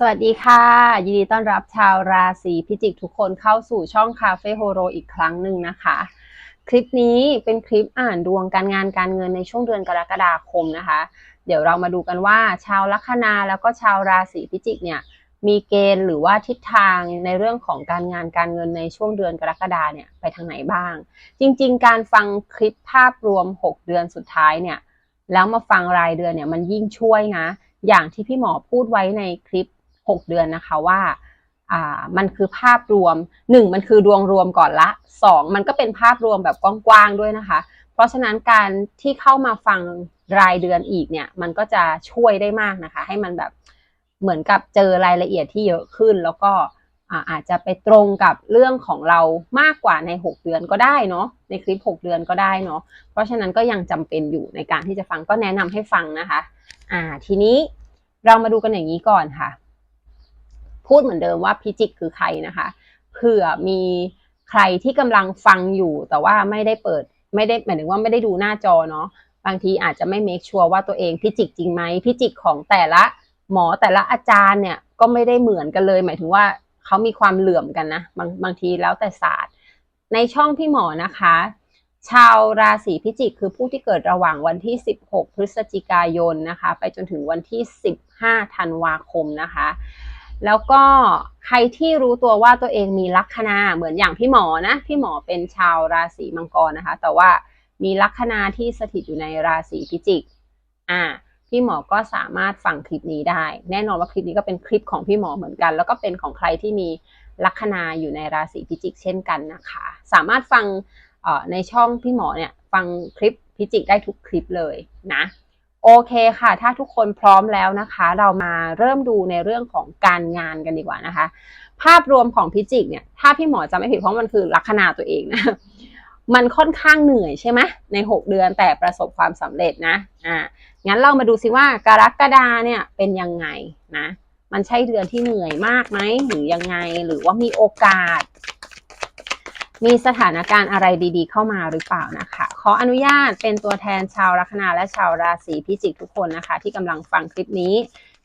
สวัสดีค่ะ ยินดีต้อนรับชาวราศีพิจิกทุกคนเข้าสู่ช่องคาเฟ่โฮโรอีกครั้งหนึ่งนะคะ คลิปนี้เป็นคลิปอ่านดวงการงานการเงินในช่วงเดือนกรกฎาคมนะคะ เดี๋ยวเรามาดูกันว่าชาวลัคนาแล้วก็ชาวราศีพิจิกเนี่ยมีเกณฑ์หรือว่าทิศทางในเรื่องของการงานการเงินในช่วงเดือนกรกฎาเนี่ยไปทางไหนบ้าง จริง ๆ การฟังคลิปภาพรวม 6 เดือนสุดท้ายเนี่ยแล้วมาฟังรายเดือนเนี่ยมันยิ่งช่วยนะ อย่างที่พี่หมอพูดไว้ในคลิป 6 เดือนนะคะว่าอ่ามันคือภาพรวม 1 มันคือดวงรวมก่อนละ 2 มันก็เป็นภาพรวมแบบกว้างๆด้วยนะคะ เพราะฉะนั้นการที่เข้ามาฟังรายเดือนอีกเนี่ยมันก็จะช่วยได้มากนะคะ ให้มันแบบเหมือนกับเจอรายละเอียดที่เยอะขึ้น แล้วก็อาจจะไปตรงกับเรื่องของเรามากกว่าใน 6 เดือนก็ได้เนาะในคลิป 6 เดือนก็ได้เนาะเพราะฉะนั้นก็ยังจำเป็นอยู่ในการที่จะฟังก็แนะนำให้ฟังนะคะอ่าทีนี้เรามาดูกันอย่างนี้ก่อนค่ะ พูดเหมือนเดิมว่าพิจิกคือใครนะคะ เผื่อมีใครที่กำลังฟังอยู่ แต่ว่าไม่ได้เปิดไม่ได้หมายถึงว่าไม่ได้ดูหน้าจอเนาะบางทีอาจจะไม่เมคชัวร์ว่าตัวเองพิจิกจริงไหมพิจิกของแต่ละหมอแต่ละอาจารย์เนี่ยก็ไม่ได้เหมือนกันเลย หมายถึงว่าเขามีความเหลื่อมกันนะบางบางทีแล้วแต่ศาสตร์ ในช่องพี่หมอนะคะ ชาวราศีพิจิกคือผู้ที่เกิดระหว่างวันที่ 16 พฤศจิกายนนะคะ ไปจนถึงวันที่ 15 ธันวาคมนะคะ แล้วก็ใครที่รู้ตัวว่าตัวเองมีลัคนาเหมือนอย่างพี่หมอนะ พี่หมอเป็นชาวราศีมังกรนะคะ แต่ว่ามีลัคนาที่สถิตอยู่ในราศีพิจิก อ่า พี่หมอก็สามารถฟังคลิปนี้ได้ แน่นอนว่าคลิปนี้ก็เป็นคลิปของพี่หมอเหมือนกัน แล้วก็เป็นของใครที่มีลัคนาอยู่ในราศีพิจิก เช่นกันนะคะ สามารถฟังในช่องพี่หมอเนี่ยฟังคลิปพิจิกได้ทุกคลิปเลยนะ โอเคค่ะ ถ้าทุกคนพร้อมแล้วนะคะ เรามาเริ่มดูในเรื่องของการงานกันดีกว่านะคะ ภาพรวมของพิจิกเนี่ย ถ้าพี่หมอจะไม่ผิดเพราะมันคือลัคนาตัวเองนะ มันค่อนข้างเหนื่อยใช่ไหมใน 6 เดือนแต่ประสบความสำเร็จนะ อ่า งั้นเรามาดูซิว่ากรกฎาเนี่ยเป็นยังไงนะ มันใช่เดือนที่เหนื่อยมากไหมหรือยังไง หรือว่ามีโอกาส มีสถานการณ์อะไรดี ๆ เข้ามาหรือเปล่านะคะ ออนุญาตเป็นตัวแทนชาวลัคนาและชาวราศีพิจิกทุกคนนะคะ ที่กำลังฟังคลิปนี้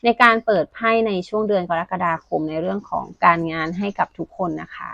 ในการเปิดไพ่ในช่วงเดือนกรกฎาคมในเรื่องของการงานให้กับทุกคนนะคะ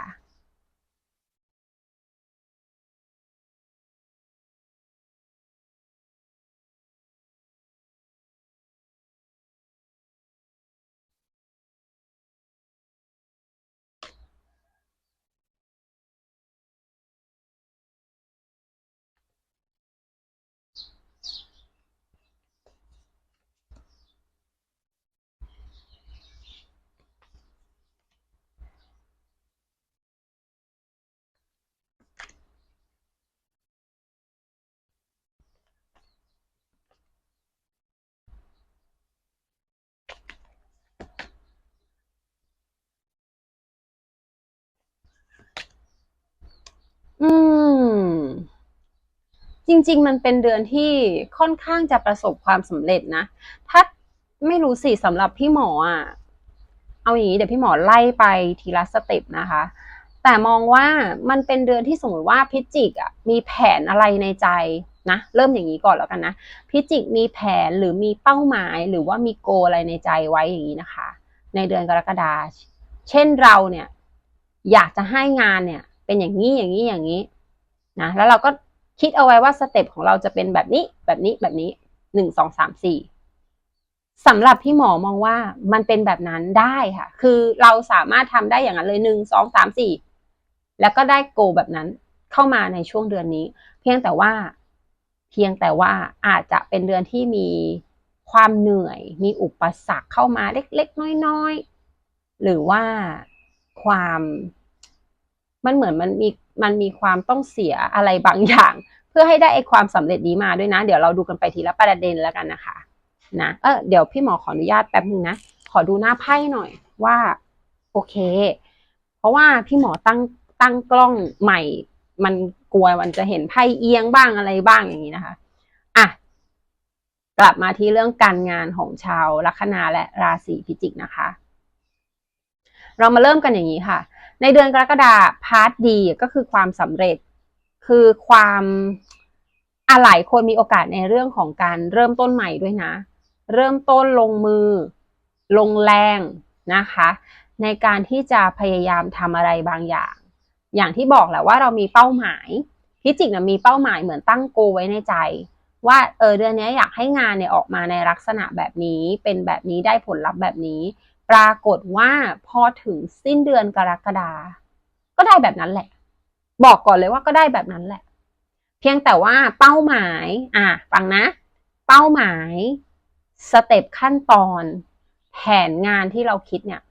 อืม จริง ๆ มันเป็นเดือนที่ค่อนข้างจะประสบความสำเร็จนะ ถ้าไม่รู้สิสำหรับพี่หมออะ เอาอย่างนี้เดี๋ยวพี่หมอไล่ไปทีละสเต็ปนะคะ แต่มองว่ามันเป็นเดือนที่สมมติว่าพิจิกอะมีแผนอะไรในใจนะ เริ่มอย่างนี้ก่อนแล้วกันนะ พิจิกมีแผนหรือมีเป้าหมายหรือว่ามีโกอะไรในใจไว้อย่างนี้นะคะ ในเดือนกรกฎาคม เช่นเราเนี่ย อยากจะให้งานเนี่ย เป็นอย่างนี้อย่างนี้อย่างนี้นะ แล้วเราก็ คิดเอาไว้ว่าสเต็ปของเราจะเป็นแบบนี้ แบบนี้แบบนี้หนึ่งสองสามสี่สำหรับพี่หมอมองว่ามันเป็นแบบนั้นได้ค่ะ คือเราสามารถทำได้อย่างนั้นเลยหนึ่งสองสามสี่แล้วก็ได้โกแบบนั้นเข้ามาในช่วงเดือนนี้ เพียงแต่ว่า เพียงแต่ว่าอาจจะเป็นเดือนที่มีความเหนื่อย มีอุปสรรคเข้ามาเล็กๆ น้อยๆ หรือว่าความ มันเหมือนมันมีมันมีความต้องเสียอะไรบางอย่าง เพื่อให้ได้ไอความสำเร็จนี้มาด้วยนะ เดี๋ยวเราดูกันไปทีละประเด็นแล้วกันนะคะนะเออเดี๋ยวพี่หมอขออนุญาตแป๊บนึงนะขอดูหน้าไพ่หน่อยว่า โอเค เพราะว่าพี่หมอตั้งตั้งกล้องใหม่ มันกลัวมันจะเห็นไพ่เอียงบ้างอะไรบ้างอย่างนี้นะคะอะกลับมาที่เรื่องการงานของชาวลัคนาและราศีพิจิกนะคะ เรามาเริ่มกันอย่างนี้ค่ะ ในเดือนกรกฎาพาร์ทดีก็คือความสำเร็จ คือความอะหลายคนมีโอกาสในเรื่องของการเริ่มต้นใหม่ด้วยนะ เริ่มต้นลงมือ ลงแรงนะคะ ในการที่จะพยายามทำอะไรบางอย่าง อย่างที่บอกแหละว่าเรามีเป้าหมายพิจิกนะมีเป้าหมายเหมือนตั้งโกไว้ในใจ ว่าเออเดือนนี้อยากให้งานเนี่ยออกมาในลักษณะแบบนี้เป็นแบบนี้ได้ผลลัพธ์แบบนี้ ปรากฏว่าพอถึงสิ้นเดือนกรกฎาก็ได้แบบนั้นแหละ บอกก่อนเลยว่าก็ได้แบบนั้นแหละ เพียงแต่ว่าเป้าหมาย อะฟังนะ เป้าหมายสเต็ปขั้นตอน แผนงานที่เราคิดเนี่ย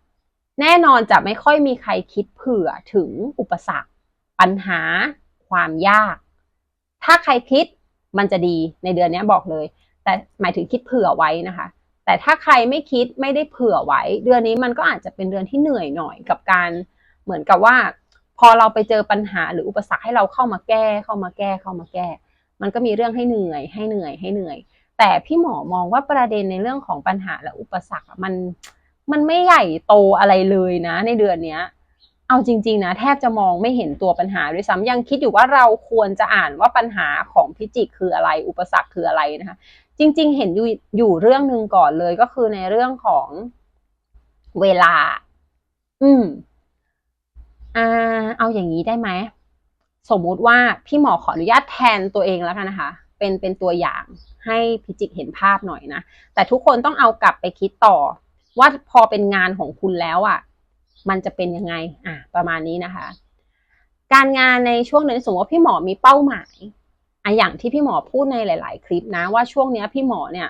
แน่นอนจะไม่ค่อยมีใครคิดเผื่อถึงอุปสรรค ปัญหา ความยาก ถ้าใครคิดมันจะดีในเดือนนี้บอกเลย แต่หมายถึงคิดเผื่อไว้นะคะ แต่ถ้าใครไม่คิดไม่ได้เผื่อไว้ เดือนนี้มันก็อาจจะเป็นเดือนที่เหนื่อยหน่อยกับการเหมือนกับว่า พอเราไปเจอปัญหาหรืออุปสรรคให้เราเข้ามาแก้เข้ามาแก้เข้ามาแก้ มันก็มีเรื่องให้เหนื่อยให้เหนื่อยให้เหนื่อย แต่พี่หมอมองว่าประเด็นในเรื่องของปัญหาและอุปสรรคมันมันไม่ใหญ่โตอะไรเลยนะ ในเดือนเนี้ย เอาจริง ๆ นะแทบจะมองไม่เห็นตัวปัญหาด้วยซ้ำยังคิดอยู่ว่าเราควรจะอ่านว่าปัญหาของพิจิกคืออะไร อุปสรรคคืออะไรนะคะ จริง ๆ เห็นอยู่อยู่เรื่องหนึ่งก่อนเลยก็คือในเรื่องของเวลา อืม อ่า เอาอย่างนี้ได้ไหม สมมุติว่าพี่หมอขออนุญาตแทนตัวเองแล้วกันนะคะ เป็นเป็นตัวอย่างให้พิจิกเห็นภาพหน่อยนะ แต่ทุกคนต้องเอากลับไปคิดต่อ ว่าพอเป็นงานของคุณแล้วอะ่ะ มันจะเป็นยังไง อะ ประมาณนี้นะคะ การงานในช่วงนี้สมมติว่าพี่หมอมีเป้าหมาย อะอย่างที่พี่หมอพูดในหลาย ๆ คลิปนะว่าช่วงนี้พี่หมอเนี่ย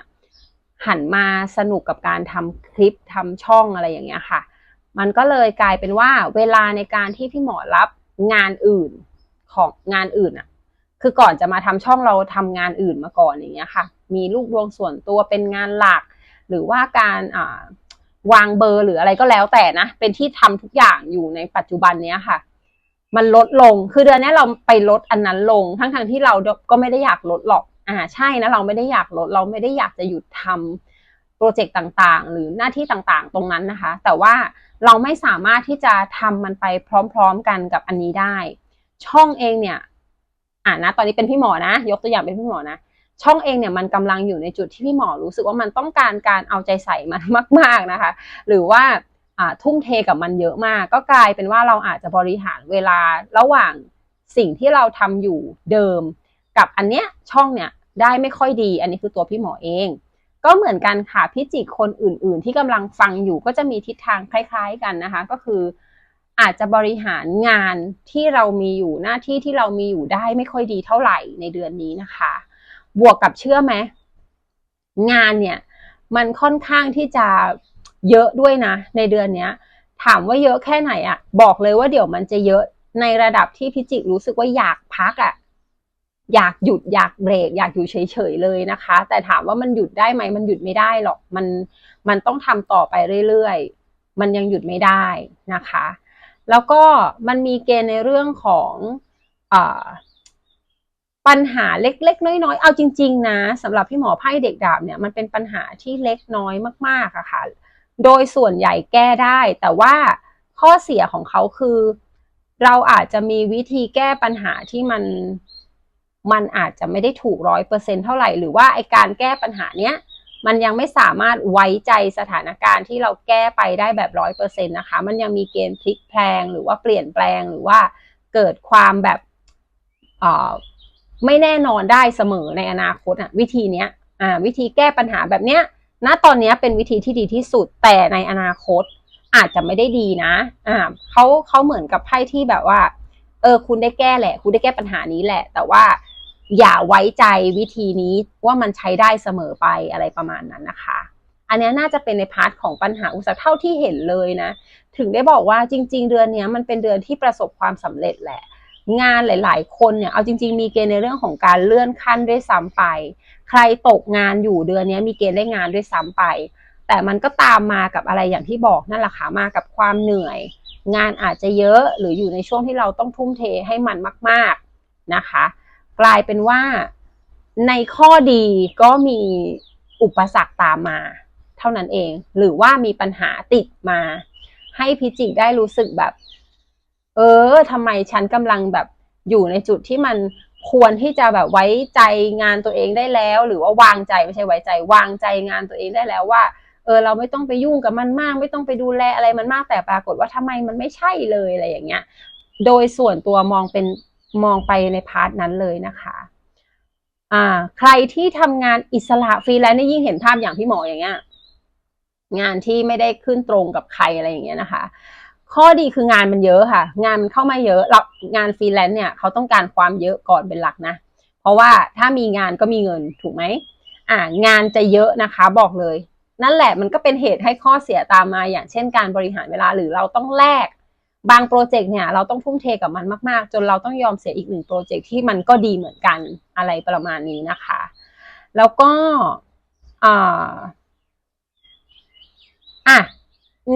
หันมาสนุกกับการทำคลิปทำช่องอะไรอย่างเงี้ยค่ะ มันก็เลยกลายเป็นว่าเวลาในการที่พี่หมอรับงานอื่นของงานอื่นอะคือก่อนจะมาทำช่องเราทำงานอื่นมาก่อนอย่างเงี้ยค่ะ มีลูกดวงส่วนตัวเป็นงานหลัก หรือว่าการวางเบอร์หรืออะไรก็แล้วแต่นะ เป็นที่ทำทุกอย่างอยู่ในปัจจุบันเนี้ยค่ะ มันลดลง คือเดือนนี้เราไปลดอันนั้นลง ทั้งทงที่เราก็ไม่ได้อยากลดหรอก อ่า ใช่นะ เราไม่ได้อยากลด เราไม่ได้อยากจะหยุดทำโปรเจกต์ต่างๆ หรือหน้าที่ต่างๆ ตรงนั้นนะคะ แต่ว่าเราไม่สามารถที่จะทำมันไปพร้อมๆกันกับอันนี้ได้ ช่องเองเนี่ย อ่านะ ตอนนี้เป็นพี่หมอนะ ยกตัวอย่างเป็นพี่หมอนะ ช่องเองเนี่ยมันกำลังอยู่ในจุดที่พี่หมอรู้สึกว่ามันต้องการการเอาใจใส่มันมาก ๆนะคะ หรือว่า ทุ่มเทกับมันเยอะมาก ก็กลายเป็นว่าเราอาจจะบริหารเวลาระหว่างสิ่งที่เราทำอยู่เดิม กับอันเนี้ยช่องเนี่ยได้ไม่ค่อยดี อันนี้คือตัวพี่หมอเอง ก็เหมือนกันค่ะพิจิกคนอื่น ๆ ที่กำลังฟังอยู่ก็จะมีทิศทางคล้าย ๆ กันนะคะ ก็คืออาจจะบริหารงานที่เรามีอยู่หน้าที่ที่เรามีอยู่ได้ไม่ค่อยดีเท่าไหร่ในเดือนนี้นะคะ บวกกับเชื่อไหมงานเนี่ยมันค่อนข้างที่จะ เยอะด้วยนะ ในเดือนเนี้ย ถามว่าเยอะแค่ไหนอะบอกเลยว่าเดี๋ยวมันจะเยอะในระดับที่พิจิกรู้สึกว่าอยากพักอะอยากหยุดอยากเบรก อยากอยู่เฉยๆเลยนะคะ แต่ถามว่ามันหยุดได้ไหมมันหยุดไม่ได้หรอกมันมันต้องทำต่อไปเรื่อยๆ มันยังหยุดไม่ได้นะคะ แล้วก็มันมีเกณฑ์ในเรื่องของอปัญหาเล็กๆ น้อยๆ เอาจริง ๆ นะสำหรับพี่หมอไพ่เด็กดาบเนี่ยมันเป็นปัญหาที่เล็กน้อยมากๆอะค่ะ โดยส่วนใหญ่แก้ได้ แต่ว่าข้อเสียของเขาคือ เราอาจจะมีวิธีแก้ปัญหาที่มันมันอาจจะไม่ได้ถูกร้อยเปอร์เซ็นเท่าไหร่ หรือว่าไอการแก้ปัญหาเนี้ยมันยังไม่สามารถไว้ใจสถานการณ์ที่เราแก้ไปได้แบบร้อยเปอร์เซ็นต์นะคะ มันยังมีเกณฑ์พลิกแพลงหรือว่าเปลี่ยนแปลงหรือว่าเกิดความแบบไม่แน่นอนได้เสมอในอนาคตอะวิธีเนี้ยอ่าวิธีแก้ปัญหาแบบเนี้ย ณตอนนี้เป็นวิธีที่ดีที่สุดแต่ในอนาคตอาจจะไม่ได้ดีนะอ่าเขาเขาเหมือนกับไพ่ที่แบบว่า เออ คุณได้แก้แหละ คุณได้แก้ปัญหานี้แหละ แต่ว่าอย่าไว้ใจวิธีนี้ว่ามันใช้ได้เสมอไปอะไรประมาณนั้นนะคะ อันนี้น่าจะเป็นในพาร์ทของปัญหาอุตสาหเท่าที่เห็นเลยนะ ถึงได้บอกว่าจริง ๆ เดือนนี้มันเป็นเดือนที่ประสบความสำเร็จแหละ งานหลาย ๆ คนเนี่ยเอาจริง ๆ มีเกณฑ์ในเรื่องของการเลื่อนขั้นด้วยซ้ำไป ใครตกงานอยู่เดือนนี้มีเกณฑ์ได้งานด้วยซ้ำไป แต่มันก็ตามมากับอะไรอย่างที่บอกนั่นแหละค่ะมากับความเหนื่อย งานอาจจะเยอะหรืออยู่ในช่วงที่เราต้องทุ่มเทให้มันมาก ๆนะคะ กลายเป็นว่าในข้อดีก็มีอุปสรรคตามมา เท่านั้นเอง หรือว่ามีปัญหาติดมา ให้พิจิกได้รู้สึกแบบ เออทำไมฉันกำลังแบบอยู่ในจุดที่มัน ควรที่จะแบบไว้ใจงานตัวเองได้แล้ว หรือว่าวางใจไม่ใช่ไว้ใจ วางใจงานตัวเองได้แล้วว่าเออเราไม่ต้องไปยุ่งกับมันมาก ไม่ต้องไปดูแลอะไรมันมากแต่ปรากฏว่าทำไมมันไม่ใช่เลยอะไรอย่างเงี้ย โดยส่วนตัวมองเป็นมองไปในพาร์ทนั้นเลยนะคะอ่า ใครที่ทำงานอิสระฟรีแลนซ์นี่ยิ่งเห็นภาพอย่างพี่หมออย่างเงี้ยงานที่ไม่ได้ขึ้นตรงกับใครอะไรอย่างเงี้ยนะคะ ข้อดีคืองานมันเยอะค่ะ งานมันเข้ามาเยอะเรางานฟรีแลนซ์เนี่ยเขาต้องการความเยอะก่อนเป็นหลักนะ เพราะว่าถ้ามีงานก็มีเงินถูกไหมอ่างานจะเยอะนะคะบอกเลย นั่นแหละมันก็เป็นเหตุให้ข้อเสียตามมาอย่างเช่นการบริหารเวลาหรือเราต้องแลกบางโปรเจกต์เนี่ยเราต้องทุ่มเทกับมันมากๆ จนเราต้องยอมเสียอีกหนึ่งโปรเจกต์ที่มันก็ดีเหมือนกันอะไรประมาณนี้นะคะ แล้วก็อ่าอะ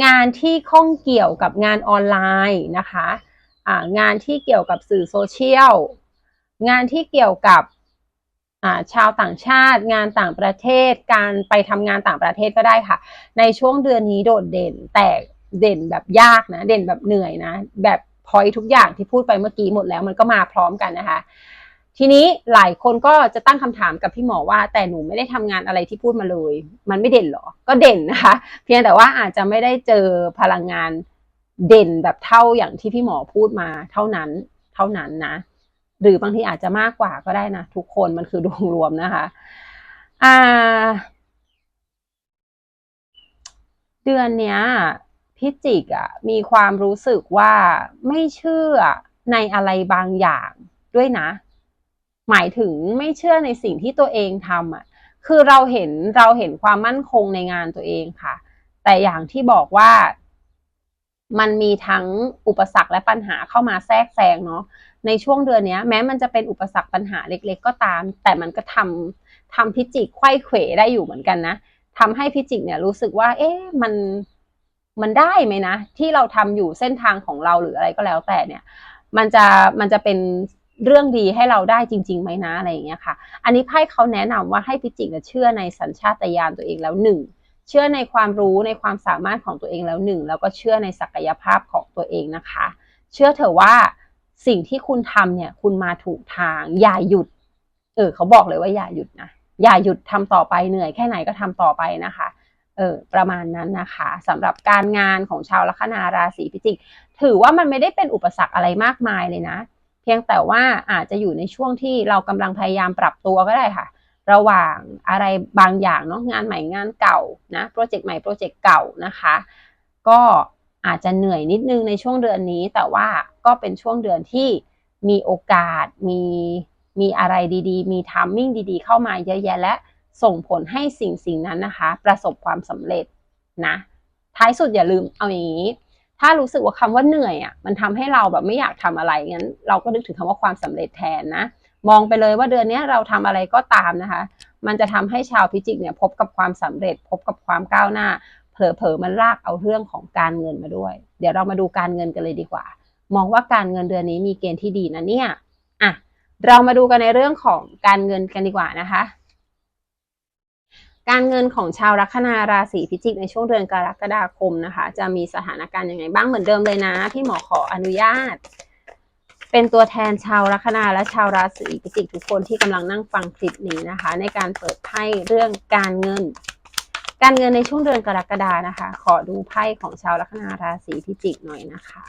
งานที่ข้องเกี่ยวกับงานออนไลน์นะคะงานที่เกี่ยวกับสื่อโซเชียล งานที่เกี่ยวกับชาวต่างชาติ งานต่างประเทศ การไปทำงานต่างประเทศก็ได้ค่ะ ในช่วงเดือนนี้โดดเด่น แต่เด่นแบบยากนะ เด่นแบบเหนื่อยนะ แบบพอยทุกอย่างที่พูดไปเมื่อกี้หมดแล้วมันก็มาพร้อมกันนะคะ ทีนี้หลายคนก็จะตั้งคำถามกับพี่หมอว่า แต่หนูไม่ได้ทำงานอะไรที่พูดมาเลย มันไม่เด่นหรอ ก็เด่นนะคะ เพียงแต่ว่าอาจจะไม่ได้เจอพลังงานเด่นแบบเท่าอย่างที่พี่หมอพูดมาเท่านั้น เท่านั้นนะ หรือบางทีอาจจะมากกว่าก็ได้นะ ทุกคนมันคือดวงรวมนะคะอ่าเดือนเนี้ยพิจิกอะมีความรู้สึกว่าไม่เชื่อในอะไรบางอย่างด้วยนะ หมายถึงไม่เชื่อในสิ่งที่ตัวเองทำอะคือเราเห็นเราเห็นความมั่นคงในงานตัวเองค่ะ แต่อย่างที่บอกว่ามันมีทั้งอุปสรรคและปัญหาเข้ามาแทรกแซงเนาะในช่วงเดือนนี้แม้มันจะเป็นอุปสรรคปัญหาเล็ก ๆ ก็ตาม แต่มันก็ทำทำพิจิกไข้เขวได้อยู่เหมือนกันนะทำให้พิจิกเนี่ยรู้สึกว่า เอ๊ะมันมันได้ไหมนะ ที่เราทำอยู่เส้นทางของเราหรืออะไรก็แล้วแต่เนี่ย มันจะมันจะเป็น เรื่องดีให้เราได้จริงๆไหมนะอะไรอย่างเงี้ยค่ะ อันนี้ไพ่เขาแนะนำว่าให้พิจิกเชื่อในสัญชาตญาณตัวเองแล้วหนึ่งเชื่อในความรู้ในความสามารถของตัวเองแล้วหนึ่งแล้วก็เชื่อในศักยภาพของตัวเองนะคะ เชื่อเถอะว่าสิ่งที่คุณทำเนี่ย คุณมาถูกทาง อย่าหยุด เออ เขาบอกเลยว่าอย่าหยุดนะอย่าหยุดทำต่อไปเหนื่อยแค่ไหนก็ทำต่อไปนะคะ เออ ประมาณนั้นนะคะสำหรับการงานของชาวลัคนาราศีพิจิก ถือว่ามันไม่ได้เป็นอุปสรรคอะไรมากมายเลยนะ เพียงแต่ว่าอาจจะอยู่ในช่วงที่เรากำลังพยายามปรับตัวก็ได้ค่ะ ระหว่างอะไรบางอย่างเนาะงานใหม่งานเก่านะโปรเจกต์ใหม่โปรเจกต์เก่านะคะ ก็อาจจะเหนื่อยนิดนึงในช่วงเดือนนี้ แต่ว่าก็เป็นช่วงเดือนที่มีโอกาสมีมีอะไรดีๆ มีทัมมิ่งดีๆ เข้ามาเยอะแยะและส่งผลให้สิ่งสิ่งนั้นนะคะ ประสบความสำเร็จนะ ท้ายสุดอย่าลืมเอาอย่างนี้ ถ้ารู้สึกว่าคำว่าเหนื่อยอะมันทำให้เราแบบไม่อยากทำอะไรงั้น เราก็นึกถึงคำว่าความสำเร็จแทนนะมองไปเลยว่าเดือนนี้เราทำอะไรก็ตามนะคะ มันจะทำให้ชาวพิจิกเนี่ยพบกับความสำเร็จ พบกับความก้าวหน้า เผลอๆมันลากเอาเรื่องของการเงินมาด้วย เดี๋ยวเรามาดูการเงินกันเลยดีกว่า มองว่าการเงินเดือนนี้มีเกณฑ์ที่ดีนะเนี่ยอะเรามาดูกันในเรื่องของการเงินกันดีกว่านะคะ การเงินของชาวลัคนาราศีพิจิกในช่วงเดือนกรกฎาคมนะคะ จะมีสถานการณ์ยังไงบ้างเหมือนเดิมเลยนะ พี่หมอขออนุญาต เป็นตัวแทนชาวลัคนาและชาวราศีพิจิกทุกคนที่กำลังนั่งฟังคลิปนี้นะคะ ในการเปิดไพ่เรื่องการเงิน การเงินในช่วงเดือนกรกฎานะคะ ขอดูไพ่ของชาวลัคนาราศีพิจิกหน่อยนะคะ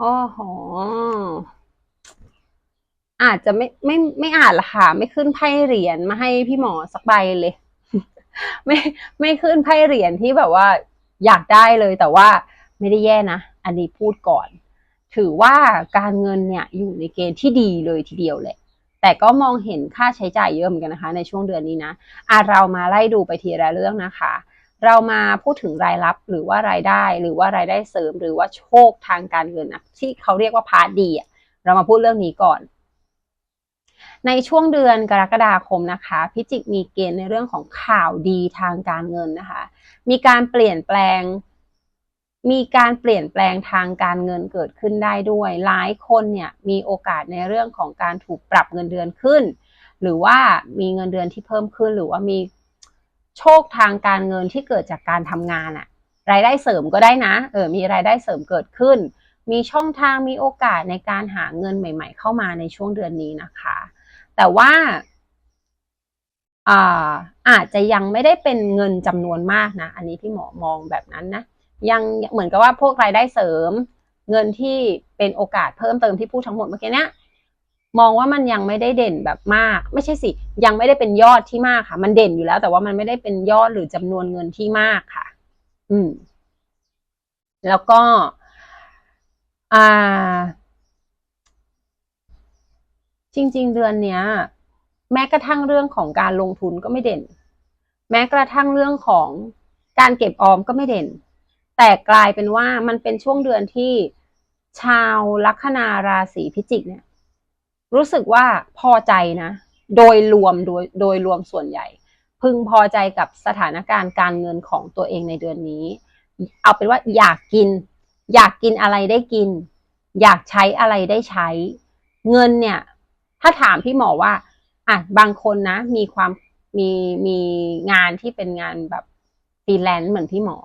อ๋อหออาจจะไม่ไม่ไม่อ่านละค่ะ ไม่ขึ้นไพ่เหรียญมาให้พี่หมอสักใบเลย ไม่ไม่ขึ้นไพ่เหรียญที่แบบว่า อยากได้เลยแต่ว่าไม่ได้แย่นะ อันนี้พูดก่อน ถือว่าการเงินเนี่ยอยู่ในเกณฑ์ที่ดีเลยทีเดียวแหละ แต่ก็มองเห็นค่าใช้จ่ายเยอะเหมือนกันนะคะ ในช่วงเดือนนี้นะอะเรามาไล่ดูไปทีละเรื่องนะคะ เรามาพูดถึงรายรับหรือว่ารายได้ หรือว่ารายได้เสริม หรือว่าโชคทางการเงินนะที่เขาเรียกว่าพาร์ทดีอะเรามาพูดเรื่องนี้ก่อน ในช่วงเดือนกรกฎาคมนะคะ พิจิกมีเกณฑ์ในเรื่องของข่าวดีทางการเงินนะคะ มีการเปลี่ยนแปลง มีการเปลี่ยนแปลงทางการเงินเกิดขึ้นได้ด้วย หลายคนเนี่ยมีโอกาสในเรื่องของการถูกปรับเงินเดือนขึ้น หรือว่ามีเงินเดือนที่เพิ่มขึ้นหรือว่ามี โชคทางการเงินที่เกิดจากการทำงานอะรายได้เสริมก็ได้นะ เออ มีรายได้เสริมเกิดขึ้น มีช่องทาง มีโอกาสในการหาเงินใหม่ ๆ เข้ามาในช่วงเดือนนี้นะคะ แต่ว่าอาอาจจะยังไม่ได้เป็นเงินจำนวนมากนะ อันนี้พี่หมอมองแบบนั้นนะ ยังเหมือนกับว่าพวกรายได้เสริม เงินที่เป็นโอกาสเพิ่มเติมที่พูดทั้งหมดเมื่อกี้เนี้ย มองว่ามันยังไม่ได้เด่นแบบมาก ไม่ใช่สิยังไม่ได้เป็นยอดที่มากค่ะ มันเด่นอยู่แล้ว แต่ว่ามันไม่ได้เป็นยอดหรือจำนวนเงินที่มากค่ะ อืม แล้วก็ อ่า จริง ๆ เดือนเนี้ย แม้กระทั่งเรื่องของการลงทุนก็ไม่เด่น แม้กระทั่งเรื่องของการเก็บออมก็ไม่เด่น แต่กลายเป็นว่ามันเป็นช่วงเดือนที่ชาวลัคนาราศีพิจิกเนี่ย รู้สึกว่าพอใจนะ โดยรวมโดยโดยรวมส่วนใหญ่ พึงพอใจกับสถานการณ์การเงินของตัวเองในเดือนนี้ เอาเป็นว่าอยากกิน อยากกินอะไรได้กิน อยากใช้อะไรได้ใช้ เงินเนี่ย ถ้าถามพี่หมอว่าอะบางคนนะมีความมีมีงานที่เป็นงานแบบฟรีแลนซ์เหมือนพี่หมอ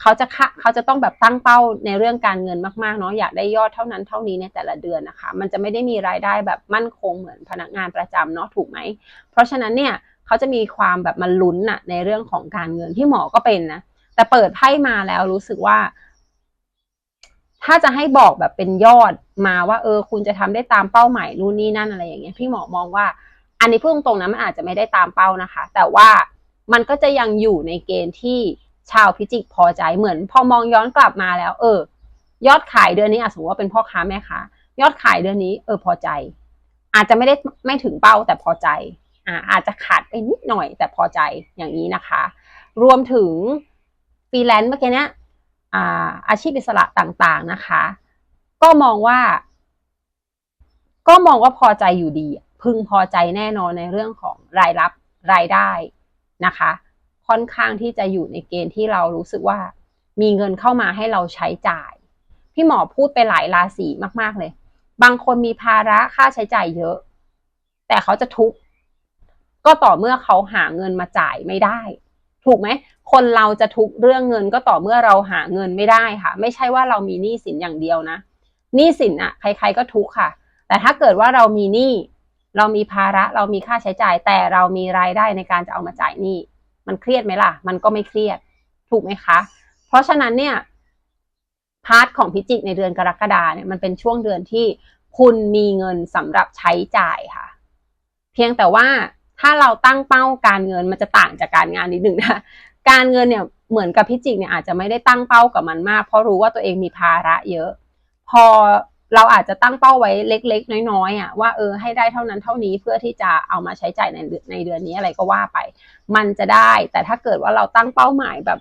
เขาจะคะเขาจะต้องแบบตั้งเป้าในเรื่องการเงินมากๆเนาะอยากได้ยอดเท่านั้นเท่านี้ในแต่ละเดือนนะคะ มันจะไม่ได้มีรายได้แบบมั่นคงเหมือนพนักงานประจำเนาะถูกไหม เพราะฉะนั้นเนี่ยเขาจะมีความแบบมันลุ้นอะในเรื่องของการเงินพี่หมอก็เป็นนะแต่เปิดไพ่มาแล้วรู้สึกว่า ถ้าจะให้บอกแบบเป็นยอดมาว่า เออ คุณจะทำได้ตามเป้าหมายนู่นนี่นั่นอะไรอย่างเงี้ยพี่หมอมองว่า อันนี้พูดตรงๆนะมันอาจจะไม่ได้ตามเป้านะคะ แต่ว่ามันก็จะยังอยู่ในเกณฑ์ที่ ชาวพิจิกพอใจเหมือน พอมองย้อนกลับมาแล้ว เออ ยอดขายเดือนนี้อาสมมติว่าเป็นพ่อค้าแม่ค้ายอดขายเดือนนี้ เออพอใจ อาจจะไม่ได้ไม่ถึงเป้าแต่พอใจอ่าอาจจะขาดไปนิดหน่อยแต่พอใจอย่างนี้นะคะ รวมถึงฟรีแลนซ์เมื่อกี้เนี้ยอาอาชีพอิสระต่างๆนะคะ ก็มองว่า ก็มองว่าพอใจอยู่ดี พึงพอใจแน่นอนในเรื่องของรายรับรายได้นะคะ ค่อนข้างที่จะอยู่ในเกณฑ์ที่เรารู้สึกว่า มีเงินเข้ามาให้เราใช้จ่าย พี่หมอพูดไปหลายราศีมาก ๆ เลย บางคนมีภาระค่าใช้จ่ายเยอะ แต่เขาจะทุกข์ก็ต่อเมื่อเขาหาเงินมาจ่ายไม่ได้ ถูกไหมคนเราจะทุกเรื่องเงินก็ต่อเมื่อเราหาเงินไม่ได้ค่ะ ไม่ใช่ว่าเรามีหนี้สินอย่างเดียวนะหนี้สินอะใคร ๆก็ทุกค่ะ แต่ถ้าเกิดว่าเรามีหนี้เรามีภาระเรามีค่าใช้จ่าย แต่เรามีรายได้ในการจะเอามาจ่ายหนี้ มันเครียดไหมล่ะ มันก็ไม่เครียด ถูกไหมคะ เพราะฉะนั้นเนี่ยพาร์ทของพิจิกในเดือนกรกฎาเนี่ยมันเป็นช่วงเดือนที่คุณมีเงินสำหรับใช้จ่ายค่ะ เพียงแต่ว่าถ้าเราตั้งเป้าการเงินมันจะต่างจากการงานนิดหนึ่งนะการเงินเนี่ยเหมือนกับพิจิกเนี่ยอาจจะไม่ได้ตั้งเป้ากับมันมาก เพราะรู้ว่าตัวเองมีภาระเยอะ พอ เราอาจจะตั้งเป้าไว้เล็ก ๆ น้อยๆอะว่าเออให้ได้เท่านั้นเท่านี้เพื่อที่จะเอามาใช้จ่ายในในเดือนนี้อะไรก็ว่าไป มันจะได้ แต่ถ้าเกิดว่าเราตั้งเป้าหมายแบบ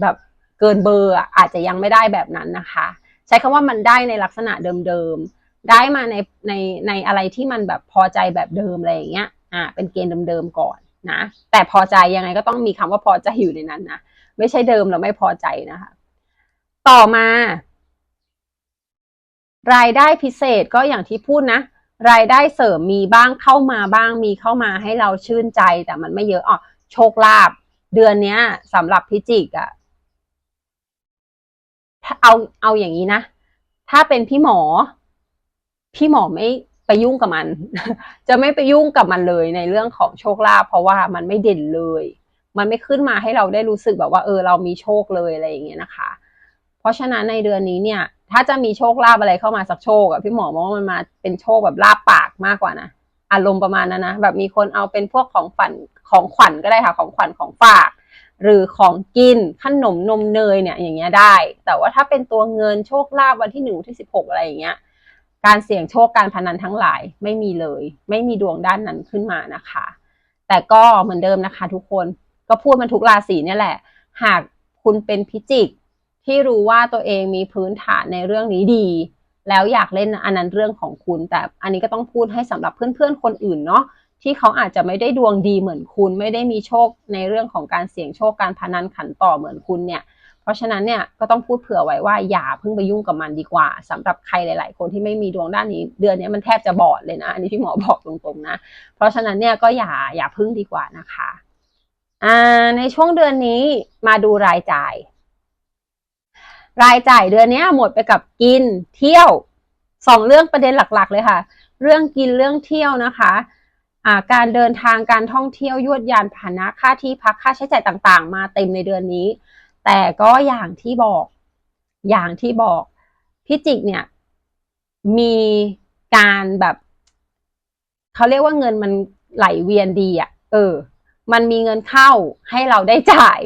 แบบเกินเบอร์อาจจะยังไม่ได้แบบนั้นนะคะ ใช้คำว่ามันได้ในลักษณะเดิมๆได้มาในในในอะไรที่มันแบบพอใจแบบเดิมอะไรอย่างเงี้ยอ่าเป็นเกณฑ์เดิมๆก่อนนะแต่พอใจยังไงก็ต้องมีคำว่าพอใจอยู่ในนั้นนะไม่ใช่เดิมแล้วไม่พอใจนะคะ ต่อมา รายได้พิเศษก็อย่างที่พูดนะ รายได้เสริมมีบ้างเข้ามาบ้างมีเข้ามาให้เราชื่นใจแต่มันไม่เยอะอ๋อโชคลาภเดือนเนี้ยสำหรับพิจิกอะเอาเอาอย่างนี้นะ ถ้าเป็นพี่หมอ พี่หมอไม่ไปยุ่งกับมัน จะไม่ไปยุ่งกับมันเลยในเรื่องของโชคลาภเพราะว่ามันไม่เด่นเลย มันไม่ขึ้นมาให้เราได้รู้สึกแบบว่า เออ เรามีโชคเลยอะไรอย่างเงี้ยนะคะ เพราะฉะนั้นในเดือนนี้เนี่ย ถ้าจะมีโชคลาภอะไรเข้ามาสักโชคอะพี่หมอมองว่ามันมาเป็นโชคแบบลาบปากมากกว่านะอารมณ์ประมาณนั้นนะแบบมีคนเอาเป็นพวกของฝันของขวัญก็ได้ค่ะของขวัญของฝาก หรือของกินขนมนมเนยเนี่ยอย่างเงี้ยได้ แต่ว่าถ้าเป็นตัวเงินโชคลาภวันที่หนึ่งที่สิบหกอะไรอย่างเงี้ยการเสี่ยงโชคการพนันทั้งหลายไม่มีเลย ไม่มีดวงด้านนั้นขึ้นมานะคะ แต่ก็เหมือนเดิมนะคะ ทุกคนก็พูดมันทุกราศีเนี่ยแหละ หากคุณเป็นพิจิก ที่รู้ว่าตัวเองมีพื้นฐานในเรื่องนี้ดี แล้วอยากเล่นอันนั้นเรื่องของคุณ แต่อันนี้ก็ต้องพูดให้สำหรับเพื่อนๆคนอื่นเนาะที่เขาอาจจะไม่ได้ดวงดีเหมือนคุณ ไม่ได้มีโชคในเรื่องของการเสี่ยงโชคการพนันขันต่อเหมือนคุณเนี่ย เพราะฉะนั้นเนี่ยก็ต้องพูดเผื่อไว้ว่าอย่าเพิ่งไปยุ่งกับมันดีกว่าสำหรับใครหลาย ๆ คนที่ไม่มีดวงด้านนี้ เดือนนี้มันแทบจะบอดเลยนะอันนี้พี่หมอบอกตรงๆนะ เพราะฉะนั้นเนี่ยก็อย่าอย่าพึ่งดีกว่านะคะอ่าในช่วงเดือนนี้มาดูรายจ่าย รายจ่ายเดือนนี้หมดไปกับกินเที่ยวสองเรื่องประเด็นหลักๆ เลยค่ะ เรื่องกินเรื่องเที่ยวนะคะาการเดินทางการท่องเที่ยวยวดยานพาหนะค่าที่พักค่าใช้จ่ายต่างๆ มาเต็มในเดือนนี้ แต่ก็อย่างที่บอกอย่างที่บอกพิจิกเนี่ย มีการแบบเขาเรียกว่าเงินมันไหลเวียนดีอะ่ะ เออ มันมีเงินเข้าให้เราได้จ่าย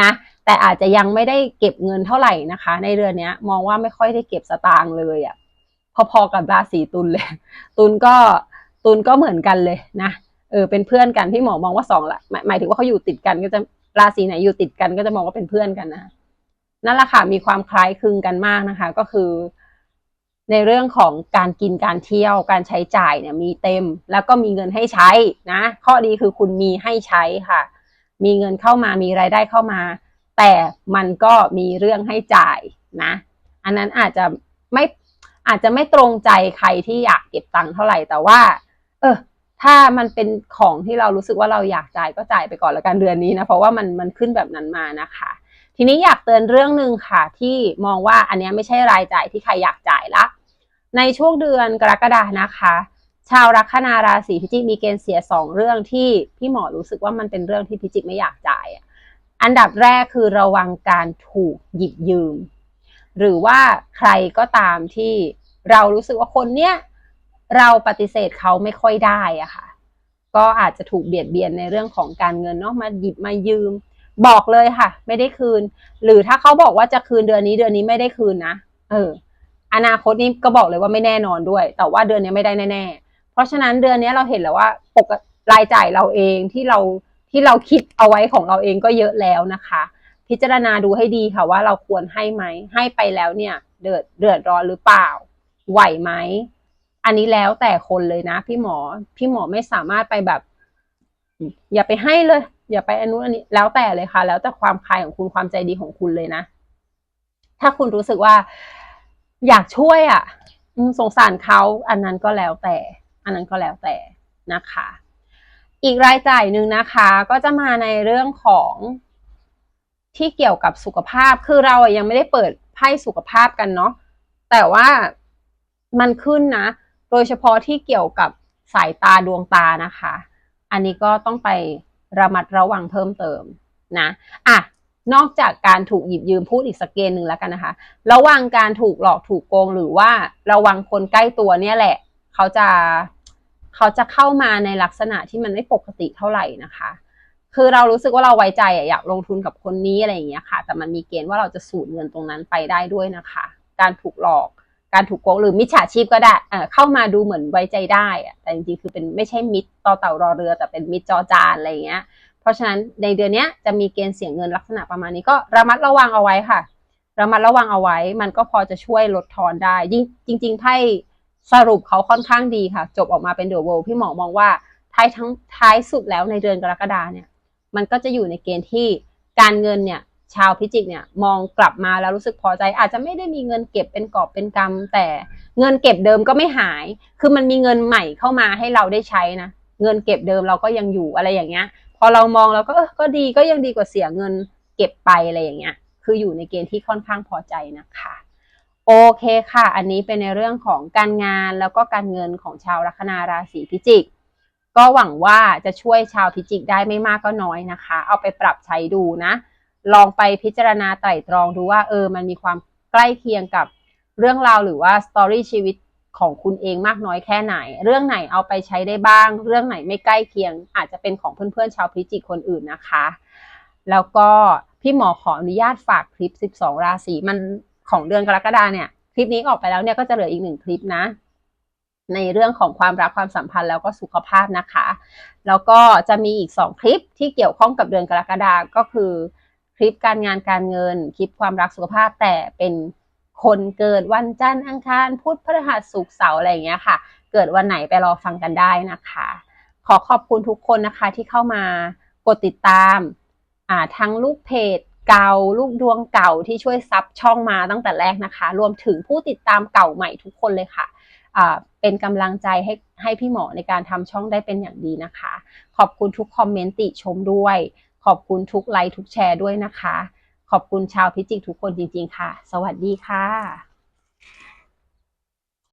นะ แต่อาจจะยังไม่ได้เก็บเงินเท่าไหร่นะคะ ในเดือนนี้มองว่าไม่ค่อยได้เก็บสตางค์เลยอะ่ะพอๆกับราศีตุลเลย ตุลก็ตุลก็เหมือนกันเลยนะเออเป็นเพื่อนกันที่หมอมองว่าสองละหมายหมายถึงว่าเขาอยู่ติดกันก็จะราศีไหนอยู่ติดกันก็จะมองว่าเป็นเพื่อนกันนะนั่นแหละค่ะมีความคล้ายคลึงกันมากนะคะ ก็คือ ในเรื่องของการกินการเที่ยวการใช้จ่ายเนี่ย มีเต็มแล้วก็มีเงินให้ใช้นะ ข้อดีคือคุณมีให้ใช้ค่ะ มีเงินเข้ามามีรายได้เข้ามา แต่มันก็มีเรื่องให้จ่ายนะ อันนั้นอาจจะไม่อาจจะไม่ตรงใจใครที่อยากเก็บตังค์เท่าไหร่แต่ว่า เออ ถ้ามันเป็นของที่เรารู้สึกว่าเราอยากจ่ายก็จ่ายไปก่อนละกันเดือนนี้นะเพราะว่ามันมันขึ้นแบบนั้นมานะคะ ทีนี้อยากเตือนเรื่องหนึ่งค่ะ ที่มองว่าอันนี้ไม่ใช่รายจ่ายที่ใครอยากจ่ายละในช่วงเดือนกรกฎานะคะ ชาวลัคนาราศีพิจิกมีเกณฑ์เสียสองเรื่องที่พี่หมอรู้สึกว่ามันเป็นเรื่องที่พิจิกไม่อยากจ่ายอะ อันดับแรกคือระวังการถูกหยิบยืม หรือว่าใครก็ตามที่เรารู้สึกว่าคนเนี้ยเราปฏิเสธเขาไม่ค่อยได้อะค่ะ ก็อาจจะถูกเบียดเบียนในเรื่องของการเงินเนาะมาหยิบมายืม บอกเลยค่ะ ไม่ได้คืน หรือถ้าเขาบอกว่าจะคืนเดือนนี้เดือนนี้ไม่ได้คืนนะเออ อนาคตนี้ก็บอกเลยว่าไม่แน่นอนด้วย แต่ว่าเดือนนี้ไม่ได้แน่ๆเพราะฉะนั้นเดือนนี้เราเห็นแล้วว่าปกรายจ่ายเราเองที่เรา ที่เราคิดเอาไว้ของเราเองก็เยอะแล้วนะคะ พิจารณาดูให้ดีค่ะว่าเราควรให้ไหมให้ไปแล้วเนี่ย เดือดเดือดร้อนหรือเปล่า ไหวไหมอันนี้แล้วแต่คนเลยนะ พี่หมอพี่หมอไม่สามารถไปแบบ อย่าไปให้เลย อย่าไปอนุอันนี้ แล้วแต่เลยค่ะ แล้วแต่ความคายของคุณความใจดีของคุณเลยนะ ถ้าคุณรู้สึกว่า อยากช่วยอะสงสารเขาอันนั้นก็แล้วแต่ อันนั้นก็แล้วแต่นะคะ อีกรายจ่ายหนึ่งนะคะก็จะมาในเรื่องของที่เกี่ยวกับสุขภาพ คือเรายังไม่ได้เปิดไพ่สุขภาพกันเนาะ แต่ว่ามันขึ้นนะ โดยเฉพาะที่เกี่ยวกับสายตาดวงตานะคะ อันนี้ก็ต้องไประมัดระวังเพิ่มเติมนะ อะ นอกจากการถูกหยิบยืมพูดอีกสกเกนหนึ่งแล้วกันนะคะ ระวังการถูกหลอกถูกโกงหรือว่าระวังคนใกล้ตัวเนี่ยแหละ เขาจะ เขาจะเข้ามาในลักษณะที่มันไม่ปกติเท่าไหร่นะคะ คือเรารู้สึกว่าเราไว้ใจอยากลงทุนกับคนนี้อะไรอย่างเงี้ยค่ะ แต่มันมีเกณฑ์ว่าเราจะสูญเงินตรงนั้นไปได้ด้วยนะคะ การถูกหลอก การถูกโกงหรือมิจฉาชีพก็ได้เข้ามาดูเหมือนไว้ใจได้แต่จริงๆคือเป็นไม่ใช่มิตรต่อเต่ารอเรือ แต่เป็นมิตรจอจานอะไรอย่างเงี้ย เพราะฉะนั้นในเดือนนี้จะมีเกณฑ์เสียเงินลักษณะประมาณนี้ก็ระมัดระวังเอาไว้ค่ะ ระมัดระวังเอาไว้ มันก็พอจะช่วยลดทอนได้ จริงจริงๆไพ่ สรุปเขาค่อนข้างดีค่ะ จบออกมาเป็นเดอะเวิลด์พี่หมอมองว่าท้ายทั้งท้ายสุดแล้วในเดือนกรกฎาเนี่ย มันก็จะอยู่ในเกณฑ์ที่การเงินเนี่ย ชาวพิจิกเนี่ยมองกลับมาแล้วรู้สึกพอใจ อาจจะไม่ได้มีเงินเก็บเป็นกอบเป็นกำแต่เงินเก็บเดิมก็ไม่หาย คือมันมีเงินใหม่เข้ามาให้เราได้ใช้นะเงินเก็บเดิมเราก็ยังอยู่อะไรอย่างเงี้ย พอเรามองแล้วก็ก็ดีก็ยังดีกว่าเสียเงินเก็บไปอะไรอย่างเงี้ย คืออยู่ในเกณฑ์ที่ค่อนข้างพอใจนะคะ โอเคค่ะ อันนี้เป็นในเรื่องของการงานแล้วก็การเงินของชาวลัคนาราศีพิจิก ก็หวังว่าจะช่วยชาวพิจิกได้ไม่มากก็น้อยนะคะ เอาไปปรับใช้ดูนะ ลองไปพิจารณาไตร่ตรองดูว่าเออมันมีความใกล้เคียงกับเรื่องราวหรือว่าสตอรี่ชีวิตของคุณเองมากน้อยแค่ไหน เรื่องไหนเอาไปใช้ได้บ้าง เรื่องไหนไม่ใกล้เคียง อาจจะเป็นของเพื่อนๆชาวพิจิกคนอื่นนะคะ แล้วก็พี่หมอขออนุญาตฝากคลิป 12 ราศีมัน ของเดือนกรกฎาเนี่ย คลิปนี้ออกไปแล้วเนี่ยก็จะเหลืออีกหนึ่งคลิปนะ ในเรื่องของความรักความสัมพันธ์แล้วก็สุขภาพนะคะ แล้วก็จะมีอีก2คลิปที่เกี่ยวข้องกับเดือนกรกฎาก็คือคลิปการงานการเงิน คลิปความรักสุขภาพแต่เป็นคนเกิดวันจันทร์อังคารพุธพฤหัสศุกร์เสาร์อะไรอย่างเงี้ยค่ะ เกิดวันไหนไปรอฟังกันได้นะคะ ขอขอบคุณทุกคนนะคะที่เข้ามากดติดตามอ่าทั้งลูกเพจ เก่า ลูกดวงเก่าที่ช่วยซับช่องมาตั้งแต่แรกนะคะ รวมถึงผู้ติดตามเก่าใหม่ทุกคนเลยค่ะเป็นกำลังใจให้ให้พี่หมอในการทำช่องได้เป็นอย่างดีนะคะ ขอบคุณทุกคอมเมนต์ติชมด้วย ขอบคุณทุกไลค์ทุกแชร์ด้วยนะคะ ขอบคุณชาวพิจิกทุกคนจริงๆค่ะ สวัสดีค่ะ